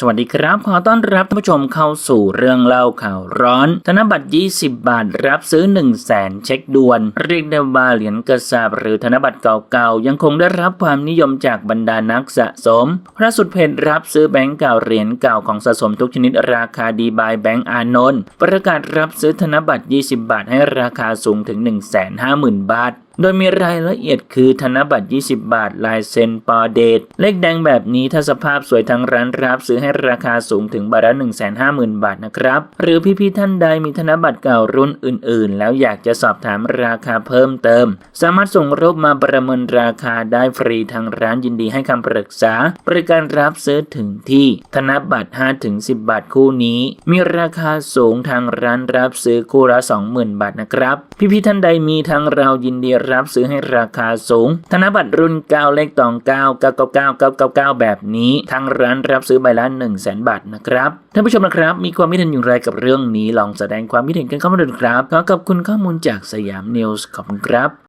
สวัสดีครับ ขอต้อนรับท่านผู้ชมเข้าสู่เรื่องเล่าข่าวร้อน ธนบัตร 20 บาทรับซื้อ 1 0 0 0 0แสนเช็คด่วน เรียกได้ว่าเหรียญกระสาบหรือธนบัตรเก่าๆ ยังคงได้รับความนิยมจากบรรดานักสะสมล่าสุดเพจรับซื้อแบงก์เก่าเหรียญเก่าของสะสมทุกชนิดราคาดีบายแบงก์อานนท์ประกาศรับซื้อธนบัตร 20 บาทให้ราคาสูงถึง 150,000 บาท โดยมีรายละเอียดคือธนบัตร 20 บาท ลายเซ็นปอเดตเลขแดงแบบนี้ถ้าสภาพสวยทางร้านรับซื้อให้ราคาสูงถึงบาทละ 150,000 บาทนะครับ หรือพี่ๆท่านใดมีธนบัตรเก่ารุ่นอื่น ๆ แล้วอยากจะสอบถามราคาเพิ่มเติม สามารถส่งรูปมาประเมินราคาได้ฟรีทางร้านยินดีให้คำปรึกษา บริการรับซื้อถึงที่ธนบัตร 5-10 บาทคู่นี้ มีราคาสูงทางร้านรับซื้อคู่ละ 20,000 บาทนะครับ พี่ๆท่านใดมีทางเรายินดีรับซื้อให้ราคาสูง ธนบัตรรุ่น 9 เลขตอง 9 999 999 แบบนี้ ทางร้านรับซื้อใบละ1 0 0 0 0แบาทนะครับท่านผู้ชมนะครับ มีความคิดเห็นอย่างไรกับเรื่องนี้ลองแสดงความคิดเห็นกันเข้ามาดูนะครับขอขอบคุณข้อมูลจากสยามนิวส์ขอบคุณครับ